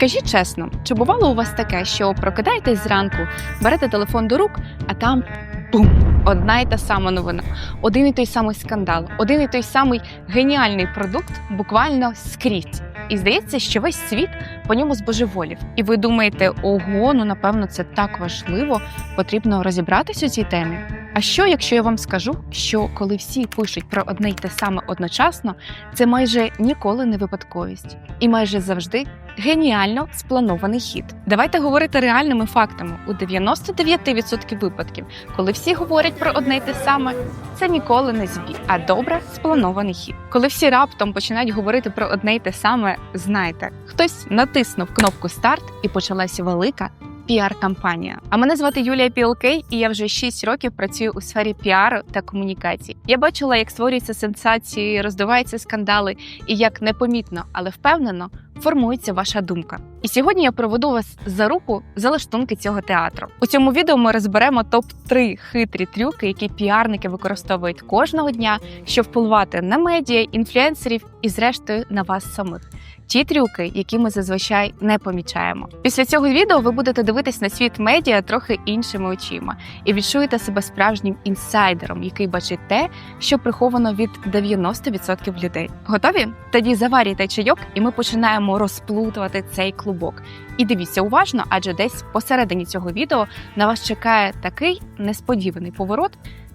Скажіть чесно, чи бувало у вас таке, що прокидаєтесь зранку, берете телефон до рук, а там бум! Одна й та сама новина, один і той самий скандал, один і той самий геніальний продукт буквально скрізь. І здається, що весь світ по ньому збожеволів. І ви думаєте, ого, ну напевно, це так важливо, потрібно розібратись у цій темі. А що, якщо я вам скажу, що коли всі пишуть про одне й те саме одночасно, це майже ніколи не випадковість, і майже завжди геніально спланований хід. Давайте говорити реальними фактами. У 99% випадків, коли всі говорять про одне й те саме, це ніколи не збіг, а добре спланований хід. Коли всі раптом починають говорити про одне й те саме, знайте, хтось натиснув кнопку старт і почалася велика піар-кампанія. А мене звати Юлія Пілкей, і я вже 6 років працюю у сфері піару та комунікацій. Я бачила, як створюються сенсації, роздуваються скандали, і як непомітно, але впевнено формується ваша думка. І сьогодні я проведу вас за руку за лаштунки цього театру. У цьому відео ми розберемо топ 3 хитрі трюки, які піарники використовують кожного дня, щоб впливати на медіа, інфлюенсерів і, зрештою, на вас самих. Ті трюки, які ми зазвичай не помічаємо. Після цього відео ви будете дивитись на світ медіа трохи іншими очима і відчуєте себе справжнім інсайдером, який бачить те, що приховано від 90% людей. Готові? Тоді заварюйте чайок, і ми починаємо розплутувати цей клубок. І дивіться уважно, адже десь посередині цього відео на вас чекає такий несподіваний поворот,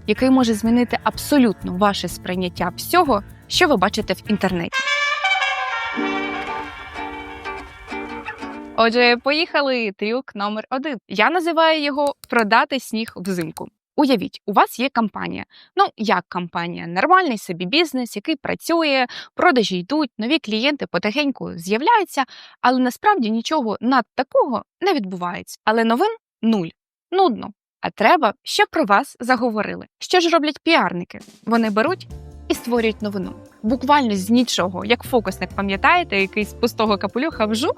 який може змінити абсолютно ваше сприйняття всього, що ви бачите в інтернеті. Отже, поїхали. Трюк номер один. Я називаю його продати сніг взимку. Уявіть, у вас є компанія. Ну, як компанія? Нормальний собі бізнес, який працює, продажі йдуть, нові клієнти потихеньку з'являються, але насправді нічого над такого не відбувається. Але новин нуль. Нудно. А треба, щоб про вас заговорили. Що ж роблять піарники? Вони беруть і створюють новину. Буквально з нічого, як фокусник, пам'ятаєте, який з пустого капелюха вжух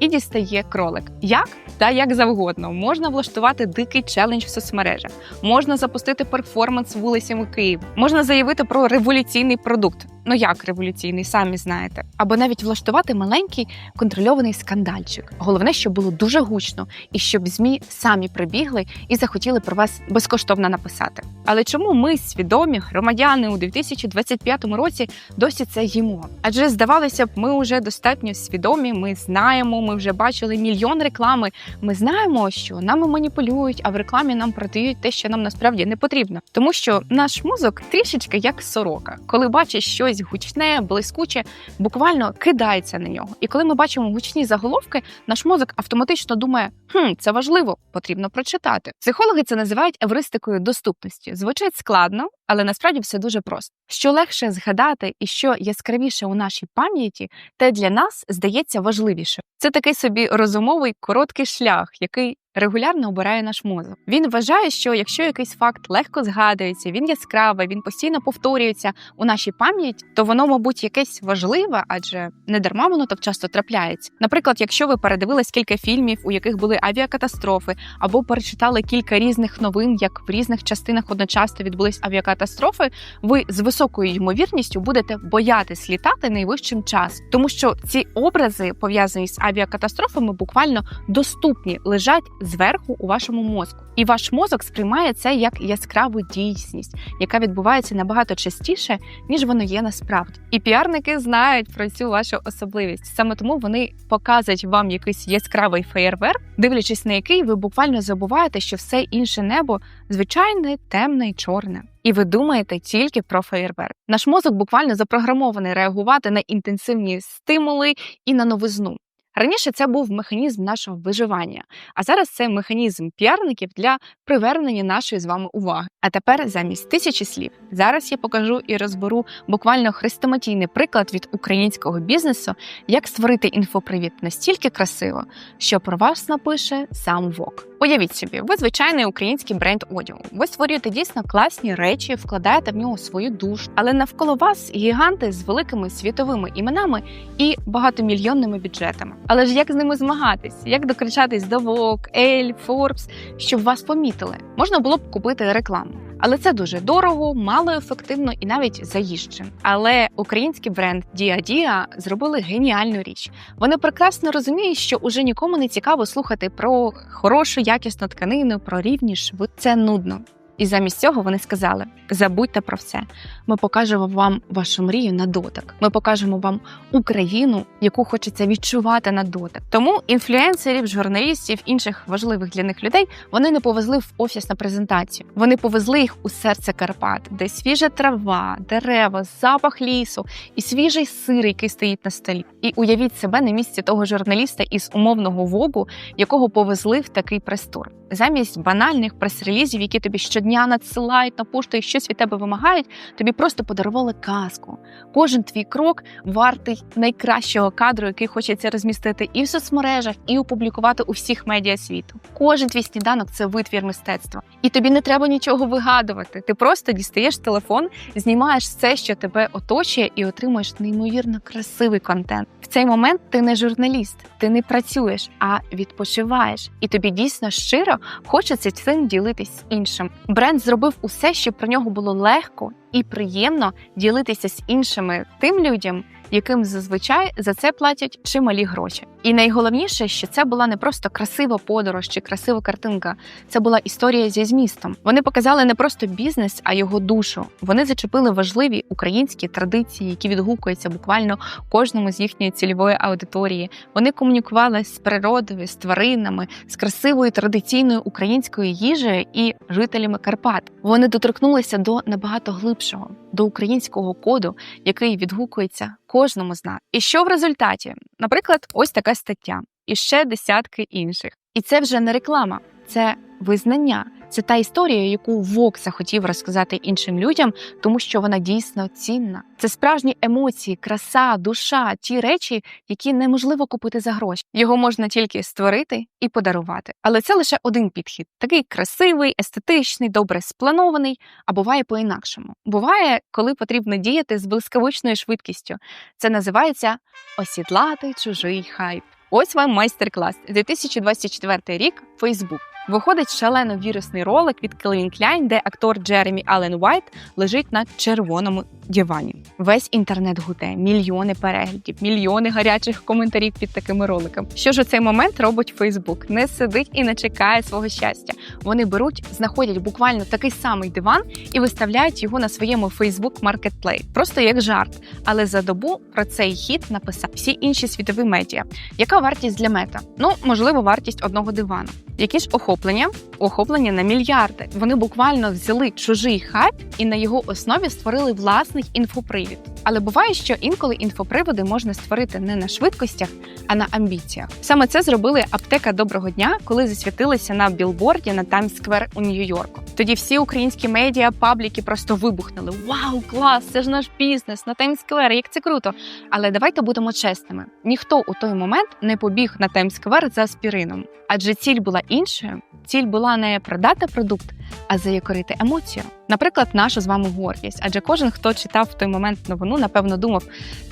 і дістає кролик. Як? Та як завгодно. Можна влаштувати дикий челендж в соцмережах, можна запустити перформанс вулицями Києва, можна заявити про революційний продукт. Ну як революційний, самі знаєте, або навіть влаштувати маленький контрольований скандальчик. Головне, щоб було дуже гучно, і щоб змі самі прибігли і захотіли про вас безкоштовно написати. Але чому ми, свідомі громадяни, у 2025 році досі це їмо? Адже здавалося б, ми вже достатньо свідомі. Ми знаємо, ми вже бачили мільйон реклами. Ми знаємо, що нами маніпулюють, а в рекламі нам продають те, що нам насправді не потрібно, тому що наш мозок трішечки як сорока, коли бачить щось гучне, блискуче, буквально кидається на нього. І коли ми бачимо гучні заголовки, наш мозок автоматично думає: хм, це важливо, потрібно прочитати. Психологи це називають евристикою доступності. Звучить складно, але насправді все дуже просто. Що легше згадати і що яскравіше у нашій пам'яті, те для нас здається важливіше. Це такий собі розумовий короткий шлях, який регулярно обирає наш мозок. Він вважає, що якщо якийсь факт легко згадується, він яскравий, він постійно повторюється у нашій пам'яті, то воно, мабуть, якесь важливе, адже не дарма воно так часто трапляється. Наприклад, якщо ви передивились кілька фільмів, у яких були авіакатастрофи, або перечитали кілька різних новин, як в різних частинах одночасно відбулись авіакатастрофи, ви з високою ймовірністю будете боятись літати найвищим часом, тому що ці образи пов'язані з авіакатастрофами буквально доступні, лежать зверху у вашому мозку. І ваш мозок сприймає це як яскраву дійсність, яка відбувається набагато частіше, ніж воно є насправді. І піарники знають про цю вашу особливість. Саме тому вони показують вам якийсь яскравий феєрверк, дивлячись на який ви буквально забуваєте, що все інше небо звичайне, темне і чорне. І ви думаєте тільки про феєрверк. Наш мозок буквально запрограмований реагувати на інтенсивні стимули і на новизну. Раніше це був механізм нашого виживання, а зараз це механізм піарників для привернення нашої з вами уваги. А тепер замість тисячі слів зараз я покажу і розберу буквально хрестоматійний приклад від українського бізнесу, як створити інфопривід настільки красиво, що про вас напише сам ВОК. Уявіть собі, ви звичайний український бренд одягу. Ви створюєте дійсно класні речі, вкладаєте в нього свою душу, але навколо вас гіганти з великими світовими іменами і багатомільйонними бюджетами. Але ж як з ними змагатись? Як докричатись до Vogue, Elle, Forbes, щоб вас помітили? Можна було б купити рекламу. Але це дуже дорого, малоефективно і навіть заїждже. Але український бренд Dia зробили геніальну річ. Вони прекрасно розуміють, що уже нікому не цікаво слухати про хорошу якісну тканину, про рівні шви. Це нудно. І замість цього вони сказали: забудьте про все. Ми покажемо вам вашу мрію на дотик. Ми покажемо вам Україну, яку хочеться відчувати на дотик. Тому інфлюенсерів, журналістів, інших важливих для них людей вони не повезли в офіс на презентацію. Вони повезли їх у серце Карпат, де свіжа трава, дерева, запах лісу і свіжий сир, який стоїть на столі. І уявіть себе на місці того журналіста із умовного вогу, якого повезли в такий престор. Замість банальних прес-релізів, які тобі щодня надсилають на пошту і щось від тебе вимагають, тобі просто подарували казку. Кожен твій крок вартий найкращого кадру, який хочеться розмістити і в соцмережах, і опублікувати у всіх медіа світу. Кожен твій сніданок це витвір мистецтва, і тобі не треба нічого вигадувати. Ти просто дістаєш телефон, знімаєш все, що тебе оточує, і отримуєш неймовірно красивий контент. В цей момент ти не журналіст, ти не працюєш, а відпочиваєш, і тобі дійсно щиро хочеться цим ділитись з іншим. Бренд зробив усе, щоб про нього було легко і приємно ділитися з іншими тим людям, яким зазвичай за це платять чималі гроші. І найголовніше, що це була не просто красива подорож чи красива картинка, це була історія зі змістом. Вони показали не просто бізнес, а його душу. Вони зачепили важливі українські традиції, які відгукуються буквально кожному з їхньої цільової аудиторії. Вони комунікували з природою, з тваринами, з красивою традиційною українською їжею і жителями Карпат. Вони доторкнулися до набагато глибшого, до українського коду, який відгукується кожному з нас. І що в результаті? Наприклад, ось така стаття, і ще десятки інших. І це вже не реклама, це визнання. Це та історія, яку Вок захотів розказати іншим людям, тому що вона дійсно цінна. Це справжні емоції, краса, душа, ті речі, які неможливо купити за гроші. Його можна тільки створити і подарувати. Але це лише один підхід: такий красивий, естетичний, добре спланований. А буває по-інакшому. Буває, коли потрібно діяти з блискавичною швидкістю. Це називається осідлати чужий хайп. Ось вам майстер-клас 2024 рік. Фейсбук. Виходить шалено вірусний ролик від Келвін Кляйн, де актор Джеремі Аллен Уайт лежить на червоному дивані. Весь інтернет гуде, мільйони переглядів, мільйони гарячих коментарів під такими роликами. Що ж у цей момент робить Фейсбук? Не сидить і не чекає свого щастя. Вони беруть, знаходять буквально такий самий диван і виставляють його на своєму Facebook Marketplace. Просто як жарт. Але за добу про цей хід написав всі інші світові медіа. Яка вартість для мета? Ну можливо, вартість одного дивану. Які ж охоплення? Охоплення на мільярди. Вони буквально взяли чужий хайп і на його основі створили власний інфопривід. Але буває, що інколи інфоприводи можна створити не на швидкостях, а на амбіціях. Саме це зробили аптека доброго дня, коли засвітилися на білборді на Таймс-сквер у Нью-Йорку. Тоді всі українські медіа, пабліки просто вибухнули. Вау, клас! Це ж наш бізнес на Таймс-сквер, як це круто! Але давайте будемо чесними: ніхто у той момент не побіг на Таймс-сквер за аспірином, адже ціль була іншою. Ціль була не продати продукт, а заякорити емоцію. Наприклад, нашу з вами гордість. Адже кожен, хто читав в той момент новину, напевно, думав: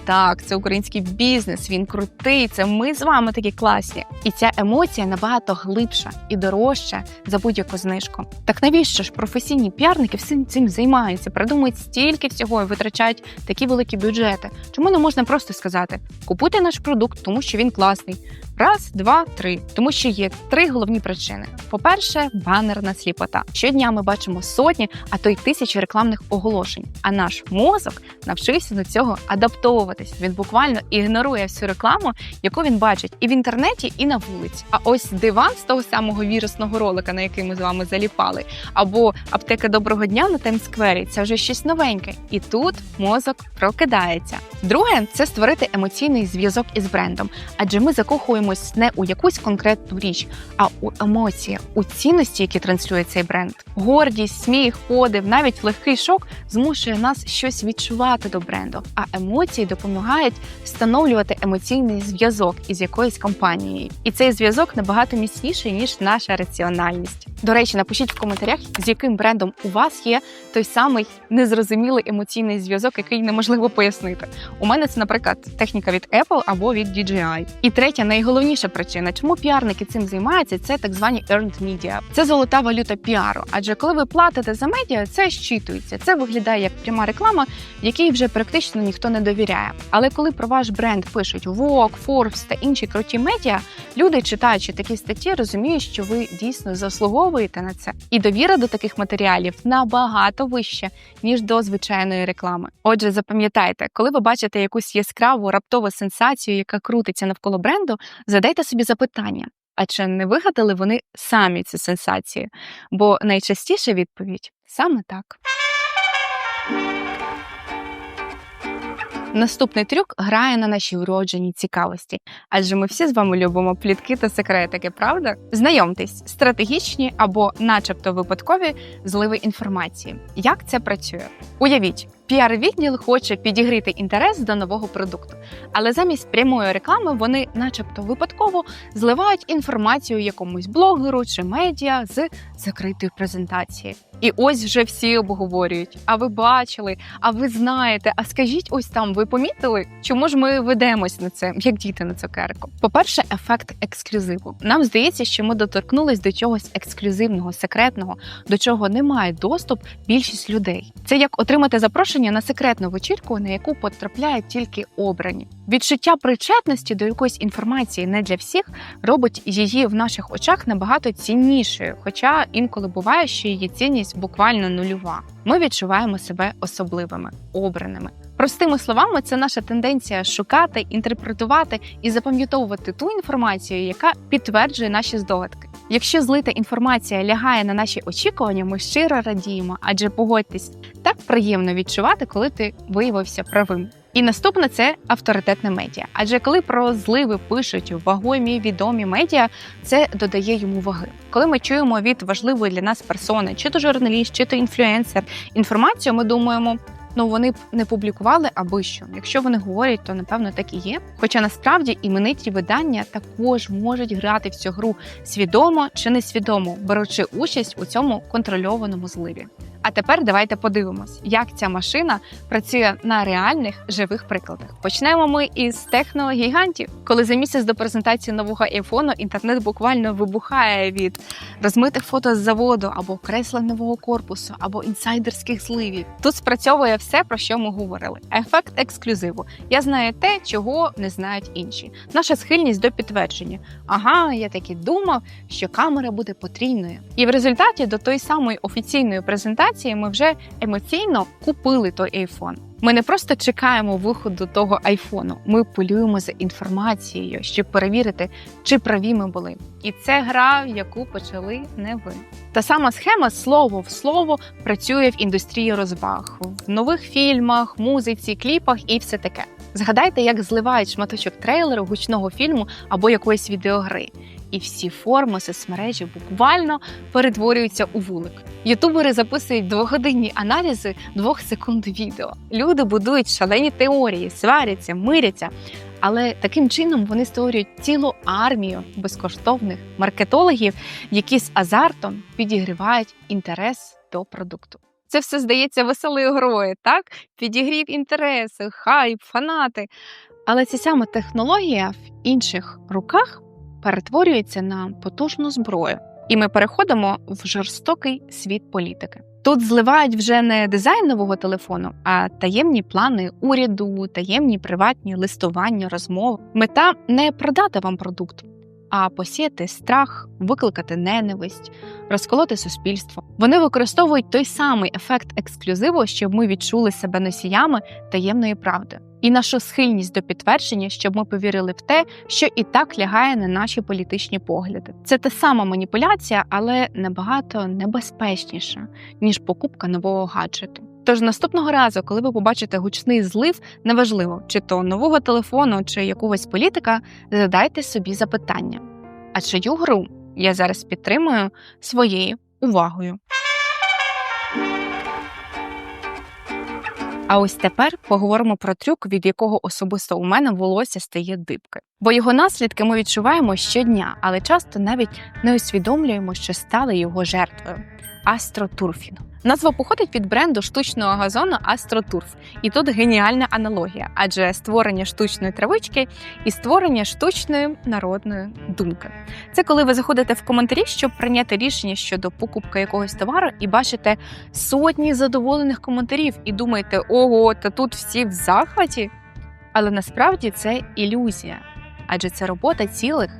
так, це український бізнес, він крутий, це ми з вами такі класні. І ця емоція набагато глибша і дорожча за будь-яку знижку. Так навіщо ж професійні піарники всім цим займаються, придумують стільки всього і витрачають такі великі бюджети? Чому не можна просто сказати: купуйте наш продукт, тому що він класний. Раз, два, три. Тому що є три головні причини: по-перше, банерна сліпота. Щодня ми бачимо сотні, а то й тисячі рекламних оголошень. А наш мозок навчився до цього адаптовуватись. Він буквально ігнорує всю рекламу, яку він бачить і в інтернеті, і на вулиці. А ось диван з того самого вірусного ролика, на який ми з вами заліпали, або аптека доброго дня на Таймсквері це вже щось новеньке. І тут мозок прокидається. Друге це створити емоційний зв'язок із брендом, адже ми закохуємось не у якусь конкретну річ, а у емоції, у цінності, які транслює цей бренд. Гордість, сміх, подив, навіть легкий шок змушує нас щось відчувати до бренду. А емоції допомагають встановлювати емоційний зв'язок із якоюсь компанією. І цей зв'язок набагато міцніший ніж наша раціональність. До речі, напишіть в коментарях, з яким брендом у вас є той самий незрозумілий емоційний зв'язок, який неможливо пояснити. У мене це, наприклад, техніка від Apple або від DJI. І третя, найголовніша причина, чому піарники цим займаються, це так звані earned media. Це золота валюта піару. Адже коли ви платите за медіа, це щитується. Це виглядає як пряма реклама, якій вже практично ніхто не довіряє. Але коли про ваш бренд пишуть Vogue, Forbes та інші круті медіа, люди, читаючи такі статті, розуміють, що ви дійсно заслуговуєте на це. І довіра до таких матеріалів набагато вища, ніж до звичайної реклами. Отже, запам'ятайте, коли ви бачите якусь яскраву раптову сенсацію, яка крутиться навколо бренду, задайте собі запитання. А чи не вигадали вони самі ці сенсації? Бо найчастіша відповідь саме так. Наступний трюк грає на нашій уродженій цікавості, адже ми всі з вами любимо плітки та секретики, правда? Знайомтесь, стратегічні або, начебто, випадкові зливи інформації. Як це працює? Уявіть, піар-відділ хоче підігріти інтерес до нового продукту, але замість прямої реклами вони, начебто, випадково зливають інформацію якомусь блогеру чи медіа з закритої презентації. І ось вже всі обговорюють. А ви бачили, а ви знаєте, а скажіть, ось там ви помітили, чому ж ми ведемось на це, як діти на цукерку? По-перше, ефект ексклюзиву. Нам здається, що ми доторкнулись до чогось ексклюзивного, секретного, до чого не має доступ більшість людей. Це як отримати запрошення на секретну вечірку, на яку потрапляють тільки обрані. Відчуття причетності до якоїсь інформації не для всіх робить її в наших очах набагато ціннішою, хоча інколи буває, що її цінність буквально нульова. Ми відчуваємо себе особливими, обраними. Простими словами, це наша тенденція шукати, інтерпретувати і запам'ятовувати ту інформацію, яка підтверджує наші здогадки. Якщо злита інформація лягає на наші очікування, ми щиро радіємо, адже погодьтесь, так приємно відчувати, коли ти виявився правим. І наступне це авторитетне медіа. Адже коли про зливи пишуть вагомі відомі медіа, це додає йому ваги. Коли ми чуємо від важливої для нас персони, чи то журналіст, чи то інфлюенсер, інформацію, ми думаємо. Ну, вони б не публікували аби що. Якщо вони говорять, то напевно так і є. Хоча насправді імениті видання також можуть грати в цю гру свідомо чи несвідомо, беручи участь у цьому контрольованому зливі. А тепер давайте подивимось, як ця машина працює на реальних живих прикладах. Почнемо ми із техногігантів. Коли за місяць до презентації нового айфону інтернет буквально вибухає від розмитих фото з заводу або кресла нового корпусу, або інсайдерських зливів. Тут спрацьовує все, про що ми говорили. Ефект ексклюзиву. Я знаю те, чого не знають інші. Наша схильність до підтвердження. Ага, я таки думав, що камера буде потрійною. І в результаті до тої самої офіційної презентації ми вже емоційно купили той айфон. Ми не просто чекаємо виходу того айфону, ми полюємо за інформацією, щоб перевірити, чи праві ми були. І це гра, яку почали не ви. Та сама схема слово в слово працює в індустрії розваг, в нових фільмах, музиці, кліпах і все таке. Згадайте, як зливають шматочок трейлеру, гучного фільму або якоїсь відеогри. І всі форми соцмережі буквально перетворюються у вулик. Ютубери записують двогодинні аналізи двох секунд відео. Люди будують шалені теорії, сваряться, миряться. Але таким чином вони створюють цілу армію безкоштовних маркетологів, які з азартом підігрівають інтерес до продукту. Це все здається веселою грою, так? Підігрів інтереси, хайп, фанати. Але ця саме технологія в інших руках перетворюється на потужну зброю, і ми переходимо в жорстокий світ політики. Тут зливають вже не дизайн нового телефону, а таємні плани уряду, таємні приватні листування, розмови. Мета не продати вам продукт, а посіяти страх, викликати ненависть, розколоти суспільство. Вони використовують той самий ефект ексклюзиву, щоб ми відчули себе носіями таємної правди. І нашу схильність до підтвердження, щоб ми повірили в те, що і так лягає на наші політичні погляди. Це та сама маніпуляція, але набагато небезпечніша ніж покупка нового гаджету. Тож наступного разу, коли ви побачите гучний злив, неважливо, чи то нового телефону, чи якогось політика, задайте собі запитання: а чию гру я зараз підтримую своєю увагою? А ось тепер поговоримо про трюк, від якого особисто у мене волосся стає дибки. Бо його наслідки ми відчуваємо щодня, але часто навіть не усвідомлюємо, що стали його жертвою. Астротурфінг. Назва походить від бренду штучного газону Астротурф. І тут геніальна аналогія, адже створення штучної травички і створення штучної народної думки. Це коли ви заходите в коментарі, щоб прийняти рішення щодо покупки якогось товару, і бачите сотні задоволених коментарів, і думаєте, ого, та тут всі в захваті. Але насправді це ілюзія, адже це робота цілих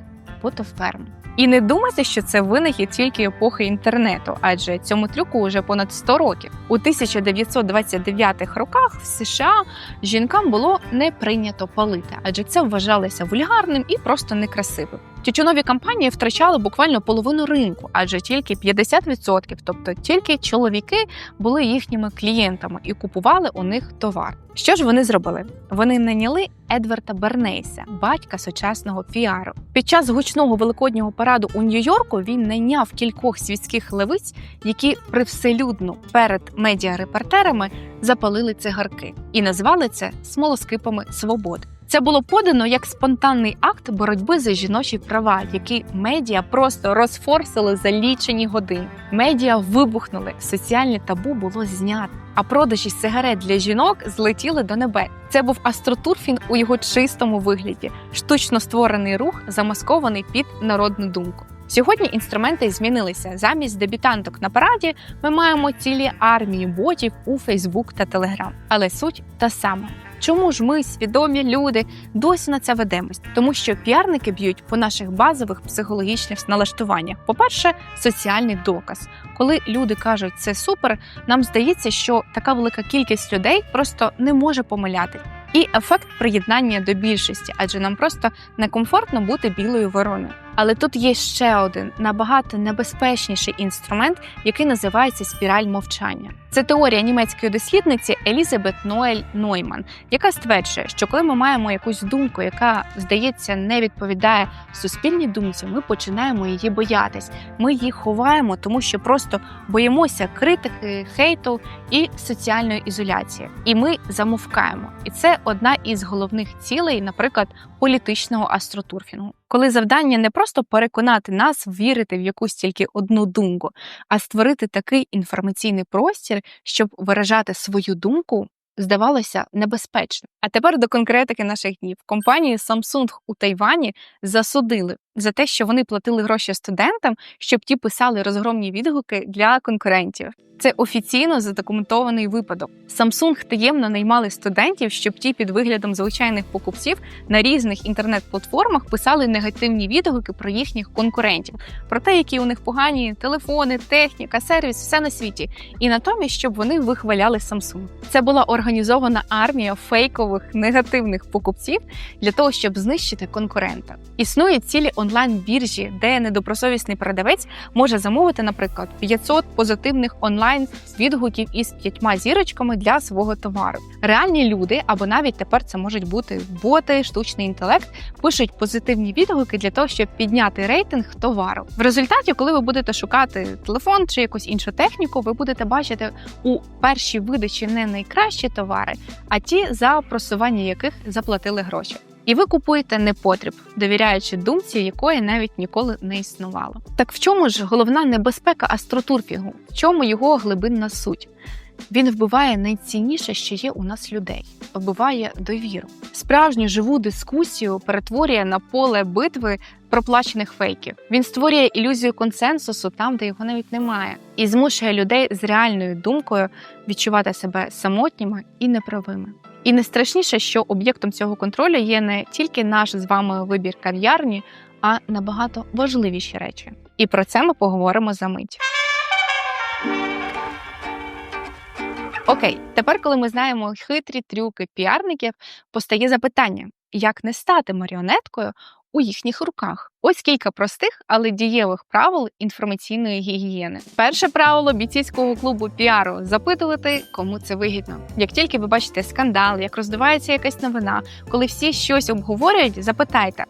фотоферм. І не думайте, що це винахід тільки епохи інтернету, адже цьому трюку вже понад 100 років. У 1929-х роках в США жінкам було не прийнято палити, адже це вважалося вульгарним і просто некрасивим. Тютюнові компанії втрачали буквально половину ринку, адже тільки 50%, тобто тільки чоловіки, були їхніми клієнтами і купували у них товар. Що ж вони зробили? Вони наняли Едварда Бернейса, батька сучасного піару. Під час гучного великоднього параду у Нью-Йорку він найняв кількох світських левиць, які привселюдно перед медіарепортерами запалили цигарки і назвали це смолоскипами свободи. Це було подано як спонтанний акт боротьби за жіночі права, які медіа просто розфорсили за лічені години. Медіа вибухнули, соціальне табу було знято. А продажі сигарет для жінок злетіли до небес. Це був астротурфін у його чистому вигляді, штучно створений рух, замаскований під народну думку. Сьогодні інструменти змінилися. Замість дебютанток на параді ми маємо цілі армії ботів у Фейсбук та Телеграм. Але суть та сама. Чому ж ми, свідомі люди, досі на це ведемось? Тому що піарники б'ють по наших базових психологічних налаштуваннях. По-перше, соціальний доказ. Коли люди кажуть це супер, нам здається, що така велика кількість людей просто не може помиляти. І ефект приєднання до більшості, адже нам просто некомфортно бути білою вороною. Але тут є ще один набагато небезпечніший інструмент, який називається спіраль мовчання. Це теорія німецької дослідниці Елізабет Ноель Нойман, яка стверджує, що коли ми маємо якусь думку, яка здається не відповідає суспільній думці, ми починаємо її боятись. Ми її ховаємо, тому що просто боїмося критики, хейту і соціальної ізоляції. І ми замовкаємо. І це одна із головних цілей, наприклад, політичного астротурфінгу. Коли завдання не просто переконати нас вірити в якусь тільки одну думку, а створити такий інформаційний простір, щоб виражати свою думку. Здавалося небезпечно. А тепер до конкретики наших днів. Компанії Samsung у Тайвані засудили за те, що вони платили гроші студентам, щоб ті писали розгромні відгуки для конкурентів. Це офіційно задокументований випадок. Samsung таємно наймали студентів, щоб ті під виглядом звичайних покупців на різних інтернет-платформах писали негативні відгуки про їхніх конкурентів, про те, які у них погані телефони, техніка, сервіс, все на світі. І натомість, щоб вони вихваляли Samsung. Це була організована армія фейкових негативних покупців для того, щоб знищити конкурента. Існують цілі онлайн-біржі, де недобросовісний продавець може замовити, наприклад, 500 позитивних онлайн відгуків із п'ятьма зірочками для свого товару. Реальні люди, або навіть тепер це можуть бути боти, штучний інтелект, пишуть позитивні відгуки для того, щоб підняти рейтинг товару. В результаті, коли ви будете шукати телефон чи якусь іншу техніку, ви будете бачити у першій видачі не найкращі товари, а ті, за просування яких заплатили гроші. І ви купуєте непотріб, довіряючи думці, якої навіть ніколи не існувало. Так в чому ж головна небезпека астротурфінгу? В чому його глибинна суть? Він вбиває найцінніше, що є у нас людей, вбиває довіру. Справжню живу дискусію перетворює на поле битви проплачених фейків. Він створює ілюзію консенсусу там, де його навіть немає, і змушує людей з реальною думкою відчувати себе самотніми і неправими. І найстрашніше, що об'єктом цього контролю є не тільки наш з вами вибір кав'ярні, а набагато важливіші речі. І про це ми поговоримо за мить. Окей, тепер, коли ми знаємо хитрі трюки піарників, постає запитання: як не стати маріонеткою у їхніх руках? Ось кілька простих, але дієвих правил інформаційної гігієни. Перше правило бійцівського клубу піару запитувати, кому це вигідно. Як тільки ви бачите скандал, як роздувається якась новина, коли всі щось обговорюють, запитайте.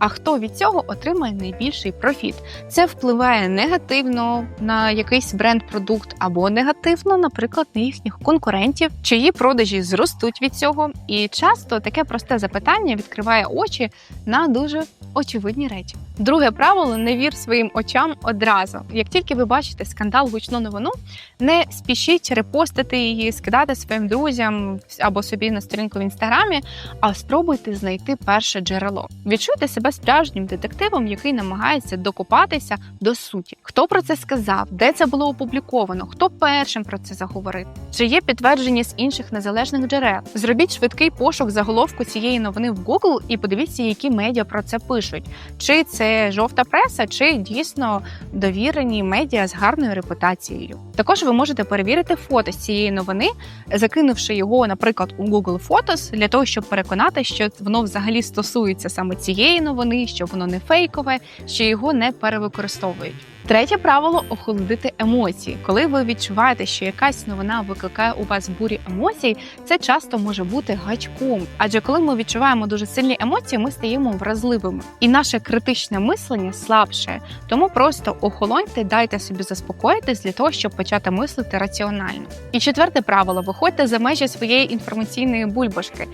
А хто від цього отримає найбільший профіт? Це впливає негативно на якийсь бренд-продукт або негативно, наприклад, на їхніх конкурентів, чиї продажі зростуть від цього. І часто таке просте запитання відкриває очі на дуже очевидні речі. Друге правило не вір своїм очам одразу. Як тільки ви бачите скандал, гучну новину, не спішіть репостити її, скидати своїм друзям або собі на сторінку в інстаграмі, а спробуйте знайти перше джерело. Відчуйте себе справжнім детективом, який намагається докопатися до суті. Хто про це сказав, де це було опубліковано, хто першим про це заговорив, чи є підтвердження з інших незалежних джерел. Зробіть швидкий пошук заголовку цієї новини в Google і подивіться, які медіа про це пишуть. Чи це жовта преса, чи дійсно довірені медіа з гарною репутацією. Також ви можете перевірити фото з цієї новини, закинувши його, наприклад, у Google Photos, для того, щоб переконати, що воно взагалі стосується саме цієї новини, що воно не фейкове, що його не перевикористовують. Третє правило охолодити емоції. Коли ви відчуваєте, що якась новина викликає у вас бурі емоцій, це часто може бути гачком. Адже коли ми відчуваємо дуже сильні емоції, ми стаємо вразливими, і наше критичне мислення слабше. Тому просто охолоньте, дайте собі заспокоїтись для того, щоб почати мислити раціонально. І четверте правило: виходьте за межі своєї інформаційної бульбашки.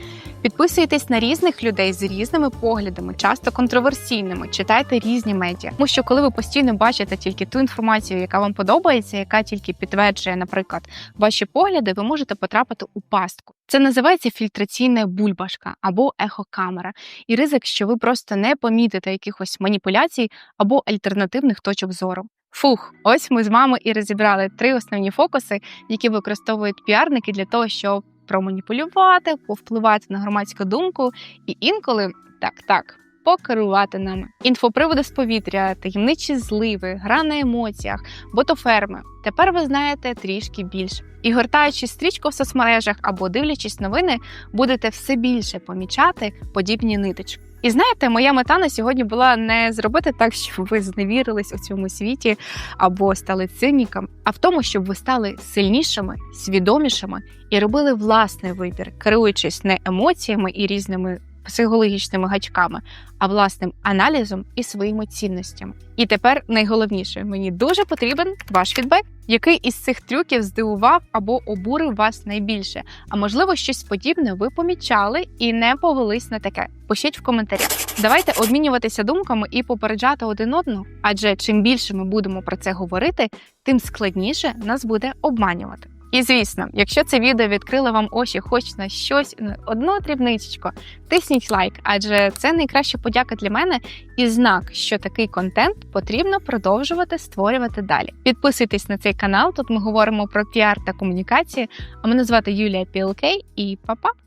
Підписуйтесь на різних людей з різними поглядами, часто контроверсійними, читайте різні медіа. Тому що коли ви постійно бачите тільки ту інформацію, яка вам подобається, яка тільки підтверджує, наприклад, ваші погляди, ви можете потрапити у пастку. Це називається фільтраційна бульбашка або ехокамера, і ризик, що ви просто не помітите якихось маніпуляцій або альтернативних точок зору. Фух, ось ми з вами і розібрали три основні фокуси, які використовують піарники для того, щоб проманіпулювати, повпливати на громадську думку і інколи так, так. Покерувати нами інфоприводи з повітря, таємничі зливи, гра на емоціях, ботоферми. Тепер ви знаєте трішки більше. І гортаючи стрічку в соцмережах або дивлячись новини, будете все більше помічати подібні ниточки. І знаєте, моя мета на сьогодні була не зробити так, щоб ви зневірились у цьому світі або стали циніком, а в тому, щоб ви стали сильнішими, свідомішими і робили власний вибір, керуючись не емоціями і різними психологічними гачками, а власним аналізом і своїми цінностями. І тепер найголовніше мені дуже потрібен ваш фідбек, який із цих трюків здивував або обурив вас найбільше. А можливо, щось подібне ви помічали і не повелись на таке. Пишіть в коментарях. Давайте обмінюватися думками і попереджати один одного, адже чим більше ми будемо про це говорити, тим складніше нас буде обманювати. І звісно, якщо це відео відкрило вам очі, хоч на щось одну дрібничечко, тисніть лайк, адже це найкраща подяка для мене і знак, що такий контент потрібно продовжувати створювати далі. Підписуйтесь на цей канал. Тут ми говоримо про піар та комунікації. А мене звати Юлія Пілкей і па-па!